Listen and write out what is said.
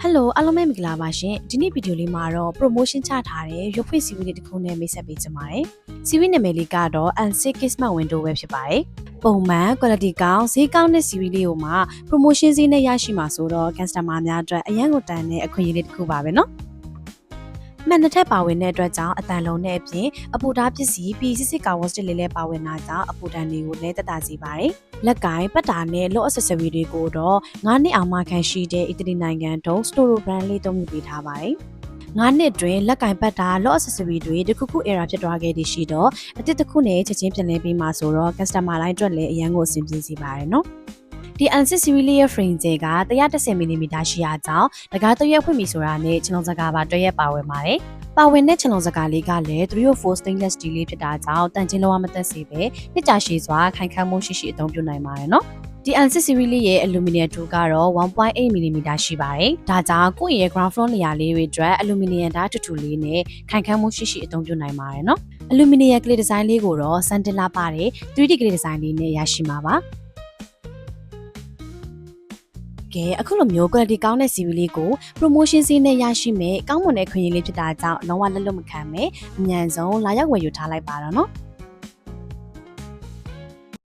ဟယ်လိုအားလုံးပဲမင်္ဂလာပါရှင်ဒီနေ့ဗီဒီယိုလေးမှာတော့ promotion ချထားတဲ့ရွှေဖွေစီဝီလေးတစ်ခုနဲ့မိတ်ဆက်ပေးချင်ပါတယ်စီဝီနာမည်လေးကတော့ N6 Kismet Window ပဲဖြစ်ပါတယ်ပုံမှန် quality ကောင်းဈေးကောင်းတဲ့စီဝီလေးကိုမှ promotion ဈေးနဲ့ရရှိမှာဆိုတော့ customer များအတွက်အရန်ကိုတန်တဲ့အခွင့်အရေးလေးတစ်ခုပါပဲเนาะ မှန်တဲ့ထက်ပါဝင်တဲ့အတွက်ကြောင့်အတန်လုံးနဲ့အပြင်အပူဓာတ်ပစ္စည်းပြီးစစ်စစ်ကာဝတ်စတစ်လေးလည်းပါဝင်တာကြောင့်အပူဓာတ်တွေကိုလည်းတက်တာစေပါတယ်လက်ကင်ပတ်တာနဲ့လော့ accessory တွေကိုတော့9နှစ်အောင်မှခံရှိတဲ့အီတလီနိုင်ငံတုံး Storo brand လေးသုံးမြပေးထားပါတယ်။9နှစ်တွင်လက်ကင်ပတ်တာလော့ accessory တွေတခုခု error ဖြစ်သွားခဲ့သည်ရှိတော့အတစ်တစ်ခုနဲ့ချက်ချင်းပြင်လင်းပြီးမှဆိုတော့ customer line အတွက်လည်းအရန်ကိုအဆင်ပြေစေပါတယ်နော်။ ဒီ N6 series လေးရဲ့ frame ကျဲက 110mm ရှိရာကြောင့်တကားတရွက်ဖွင့်ပြီဆိုတာနဲ့ခြေလုံးစကားပါတွဲရက်ပါဝင်ပါတယ်။ပါဝင်တဲ့ခြေလုံးစကားလေးကလည်း304 stainless steel လေးဖြစ်တာကြောင့်တန်ချင်းလုံးဝမသက်စေပဲနှစ်ကြာရှည်စွာခိုင်ခန့်မှုရှိရှိအသုံးပြုနိုင်ပါတယ်နော်။ဒီ N6 series လေးရဲ့ aluminum tool ကတော့ 1.8mm ရှိပါတယ်။ဒါကြောင့်ကိုယ့်ရဲ့ ground floor နေရာလေးတွေအတွက် aluminum ဓာတ်တူတူလေးနဲ့ခိုင်ခန့်မှုရှိရှိအသုံးပြုနိုင်ပါတယ်နော်။ aluminum clay design လေးကိုတော့ sandila ပါတဲ့ 3D clay design လေးနဲ့ရရှိမှာပါ။ ကဲအခုလိုမျိုး quality ကောင်းတဲ့ CV လေးကို promotion ဈေးနဲ့ရရှိမယ်ကောင်းမွန်တဲ့ခွင့်ရလေးဖြစ်တာကြောင့်လုံးဝလက်လွတ်မခံပဲအမြန်ဆုံးလာရောက်ဝယ်ယူထားလိုက်ပါတော့နော်။